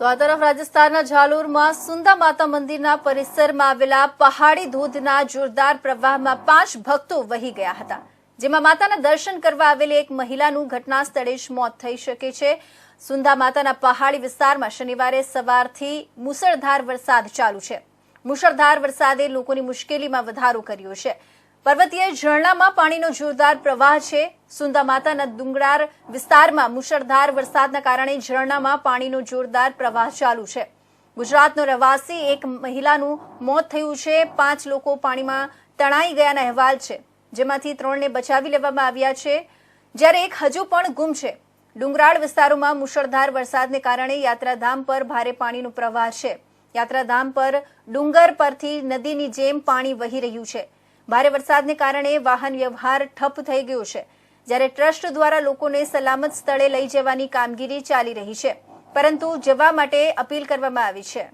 તો આ તરફ રાજસ્થાનના ઝાલોરમાં સુંદા માતા મંદિરના પરિસરમાં આવેલા પહાડી ધોધના જોરદાર પ્રવાહમાં પાંચ ભક્તો વહી ગયા હતા, જેમાં માતાના દર્શન કરવા આવેલી એક મહિલાનું ઘટના સ્થળે જ મોત થઈ શકે છે. સુંદા માતાના પહાડી વિસ્તારમાં શનિવારે સવારથી મુસળધાર વરસાદ ચાલુ છે. મુશળધાર વરસાદે લોકોની મુશ્કેલીમાં વધારો કર્યો છે. પર્વતીય ઝરણામાં પાણીનો જોરદાર પ્રવાહ છે. સુંદા માતાના ડુંગરાળ વિસ્તારમાં મુશળધાર વરસાદના કારણે ઝરણામાં પાણીનો જોરદાર પ્રવાહ ચાલુ છે. ગુજરાતનો રહેવાસી એક મહિલાનું મોત થયું છે. પાંચ લોકો પાણીમાં તણાઈ ગયાના અહેવાલ છે, જેમાંથી ત્રણને બચાવી લેવામાં આવ્યા છે. જ્યારે એક હજુ પણ ગુમ છે. ડુંગરાળ વિસ્તારોમાં મુશળધાર વરસાદને કારણે યાત્રાધામ પર ભારે પાણીનો પ્રવાહ છે. યાત્રાધામ પર ડુંગર પરથી નદીની જેમ પાણી વહી રહ્યું છે. ભારે વરસાદને કારણે વાહન વ્યવહાર ઠપ થઈ ગયો છે. જ્યારે ટ્રસ્ટ દ્વારા લોકોને સલામત સ્થળે લઈ જવાની કામગીરી ચાલી રહી છે. પરંતુ જવા માટે અપીલ કરવામાં આવી છે.